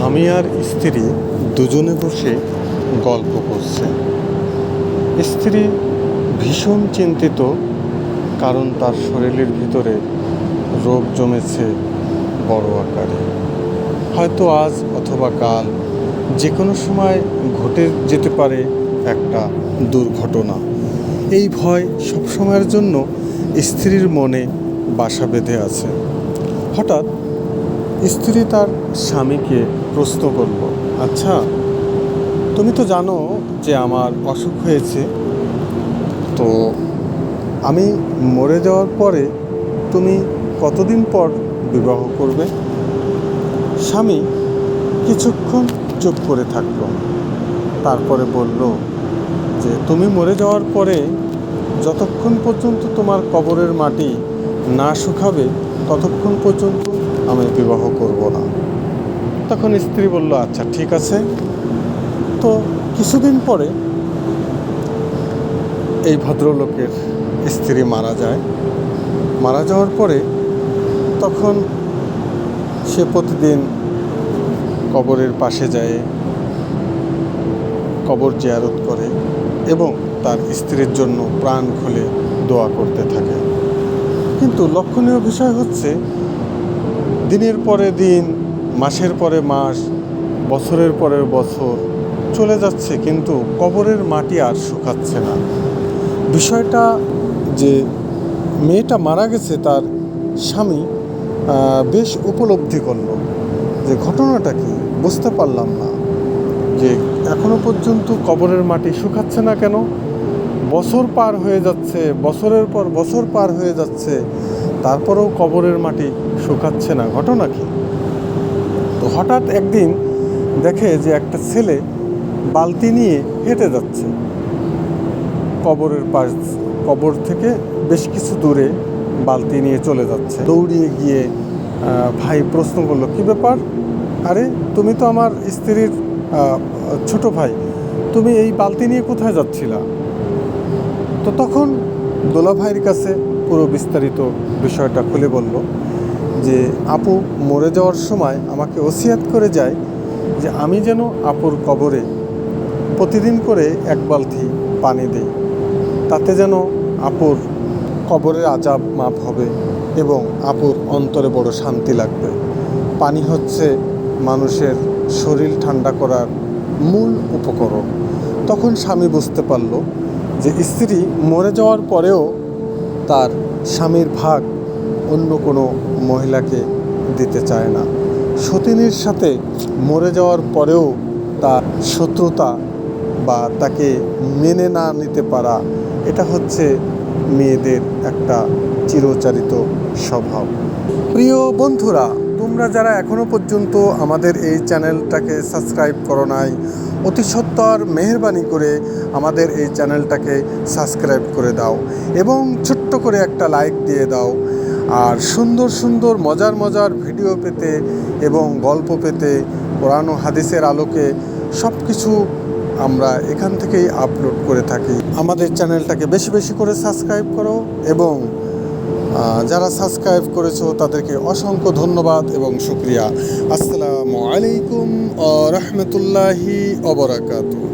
স্বামী আর স্ত্রী দুজনে বসে গল্প করছে। স্ত্রী ভীষণ চিন্তিত, কারণ তার শরীরের ভিতরে রোগ জমেছে বড় আকারে। হয়তো আজ অথবা কাল যে কোনো সময় ঘটে যেতে পারে একটা দুর্ঘটনা। এই ভয় সবসময়ের জন্য স্ত্রীর মনে বাসা বেঁধে আছে। হঠাৎ স্ত্রী তার স্বামীকে প্রশ্ন করল আচ্ছা তুমি তো জানো যে আমার অসুখ হয়েছে। তো আমি মরে যাওয়ার পরে তুমি কতদিন পর বিবাহ করবে? স্বামী কিছুক্ষণ চুপ করে থাকল। তারপরে বলল যে, তুমি মরে যাওয়ার পরে যতক্ষণ পর্যন্ত তোমার কবরের মাটি না শুকাবে, ততক্ষণ পর্যন্ত আমি বিবাহ করব না। তখন স্ত্রী বলল আচ্ছা ঠিক আছে। তো কিছুদিন পরে এই ভদ্রলোকের স্ত্রী মারা যায়। মারা যাওয়ার পরে তখন সে প্রতিদিন কবরের পাশে যায়, কবর জিয়ারত করে এবং তার স্ত্রীর জন্য প্রাণ খুলে দোয়া করতে থাকে। কিন্তু লক্ষণীয় বিষয় হচ্ছে, দিনের পরে দিন মাসের পরে মাস, বছরের পরের বছর চলে যাচ্ছে কিন্তু কবরের মাটি আর শুকাচ্ছে না। বিষয়টা যে মেয়েটা মারা গেছে তার স্বামী বেশ উপলব্ধি করল যে ঘটনাটা কি, বুঝতে পারলাম না যে এখনও পর্যন্ত কবরের মাটি শুকাচ্ছে না কেন? বছর পার হয়ে যাচ্ছে, বছরের পর বছর পার হয়ে যাচ্ছে, তারপরেও কবরের মাটি শুকাচ্ছে না। ঘটনা কি? তো হঠাৎ একদিন দেখে যে একটা ছেলে বালতি নিয়ে হেঁটে যাচ্ছে। কবরের পাশ, কবর থেকে বেশ কিছু দূরে বালতি নিয়ে চলে যাচ্ছে। দৌড়িয়ে গিয়ে ভাই প্রশ্ন করল, কী ব্যাপার? আরে, তুমি তো আমার স্ত্রীর ছোট ভাই, তুমি এই বালতি নিয়ে কোথায় যাচ্ছিলা? তো তখন দোলা ভাইয়ের কাছে পুরো বিস্তারিত বিষয়টা খুলে বলল যে আপু মরে যাওয়ার সময় আমাকে ওসিয়াত করে যায় যে আমি যেন আপুর কবরে প্রতিদিন করে এক বালতি পানি দিই। তাতে যেন আপুর কবরের আজাব মাপ হবে এবং আপুর অন্তরে বড় শান্তি লাগবে। পানি হচ্ছে মানুষের শরীর ঠান্ডা করার মূল উপকরণ। তখন স্বামী বুঝতে পারল যে স্ত্রী মরে যাওয়ার পরেও তার স্বামীর ভাগ অন্য কোনো মহিলাকে দিতে চায় না। সতিনীর সাথে মরে যাওয়ার পরেও তার শত্রুতা বা তাকে মেনে না নিতে পারা, এটা হচ্ছে মেয়েদের একটা চিরচারিত স্বভাব। প্রিয় বন্ধুরা, তোমরা যারা এখনও পর্যন্ত আমাদের এই চ্যানেলটাকে সাবস্ক্রাইব করো নাই, অতি সত্বর মেহরবানি করে আমাদের এই চ্যানেলটাকে সাবস্ক্রাইব করে দাও এবং ছোট্ট করে একটা লাইক দিয়ে দাও। আর সুন্দর সুন্দর মজার মজার ভিডিও পেতে এবং গল্প পেতে ও হাদিসের আলোকে সব কিছু আমরা এখান থেকেই আপলোড করে থাকি। আমাদের চ্যানেলটাকে বেশি বেশি করে সাবস্ক্রাইব করো এবং যারা সাবস্ক্রাইব করেছ তাদেরকে অসংখ্য ধন্যবাদ এবং শুক্রিয়া। আসসালামু আলাইকুম রহমতুল্লাহি অবরাকাতু